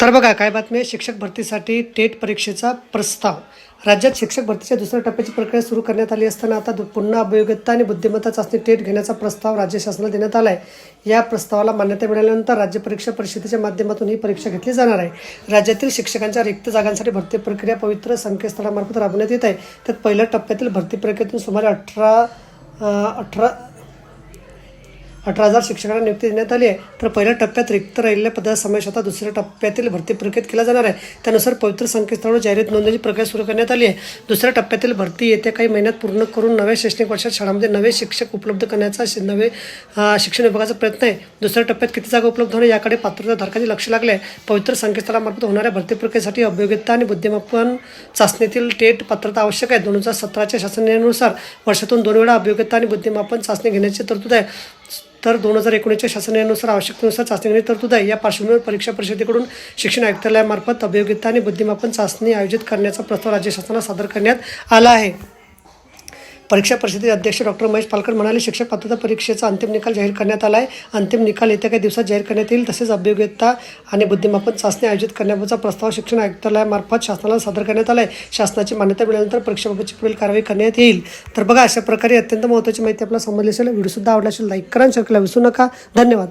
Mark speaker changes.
Speaker 1: तर बघा काय बातमी आहे? शिक्षक भरतीसाठी टेट परीक्षेचा प्रस्ताव. राज्यात शिक्षक भरतीच्या दुसऱ्या टप्प्याची प्रक्रिया सुरू करण्यात आली असताना आता पुन्हा अभियोग्यता आणि बुद्धिमत्ता चाचणी टेट घेण्याचा प्रस्ताव राज्य शासनाला देण्यात आला आहे या प्रस्तावाला मान्यता मिळाल्यानंतर राज्य परीक्षा परिषदेच्या माध्यमातून ही परीक्षा घेतली जाणार आहे. राज्यातील शिक्षकांच्या रिक्त जागांसाठी भरती प्रक्रिया पवित्र संकेतस्थळामार्फत राबवण्यात येत आहे. त्यात पहिल्या टप्प्यातील भरती प्रक्रियेतून सुमारे अठरा अठरा अठरा हजार शिक्षकांना नियुक्ती देण्यात आली आहे. तर पहिल्या टप्प्यात रिक्त राहिलेल्या पदाचा समावेश आता दुसऱ्या टप्प्यातील भरती प्रक्रियेत केला जाणार आहे. त्यानुसार पवित्र संकेतस्थळावर जाहिरात नोंदणीची प्रक्रिया सुरू करण्यात आली आहे. दुसऱ्या टप्प्यातील भरती येत्या काही महिन्यात पूर्ण करून नव्या शैक्षणिक वर्षात शाळांमध्ये नवे शिक्षक उपलब्ध करण्याचा नवे शिक्षण विभागाचा प्रयत्न आहे. दुसऱ्या टप्प्यात किती जागा उपलब्ध होणे याकडे पात्रता धारकांचे लक्ष लागले आहे. पवित्र संकेतस्थळामार्फत होणाऱ्या भरती प्रक्रियेसाठी अभियोग्यता आणि बुद्धिमापन चाचणीतील टेट पात्रता आवश्यक आहे. दोन हजार सतराच्या शासनानुसार वर्षातून दोन वेळा अभियोग्यता आणि बुद्धिमापन चाचणी घेण्याची तरतूद आहे. तर दोन हजार एकोणीसच्या शासनानुसार आवश्यकतेनुसार चाचणी घेण्याची तरतूद आहे या पार्श्वभूमीवर परीक्षा परिषदेकडून शिक्षण आयुक्तालयामार्फत अभियोग्यता आणि बुद्धिमापन चाचणी आयोजित करण्याचा प्रस्ताव राज्य शासनाला सादर करण्यात आला आहे. परीक्षा परिषदेचे अध्यक्ष डॉक्टर महेश पालकर म्हणाले शिक्षक पात्रता परीक्षेचा अंतिम निकाल जाहीर करण्यात आला आहे अंतिम निकाल येत्या काही दिवसात जाहीर करण्यात येईल. तसेच अभियोग्यता आणि बुद्धिमापन चाचणी आयोजित करण्याचा प्रस्ताव शिक्षण आयुक्तालयामार्फत शासनाला सादर करण्यात आला आहे शासनाची मान्यता मिळाल्यानंतर परीक्षेबाबतची पुढील कारवाई करण्यात येईल. तर बघा अशा प्रकारे अत्यंत महत्त्वाची माहिती आपल्याला समजली असेल. व्हिडिओसुद्धा आवडला असेल लाईक करा शेअर करायला विसरू नका. धन्यवाद.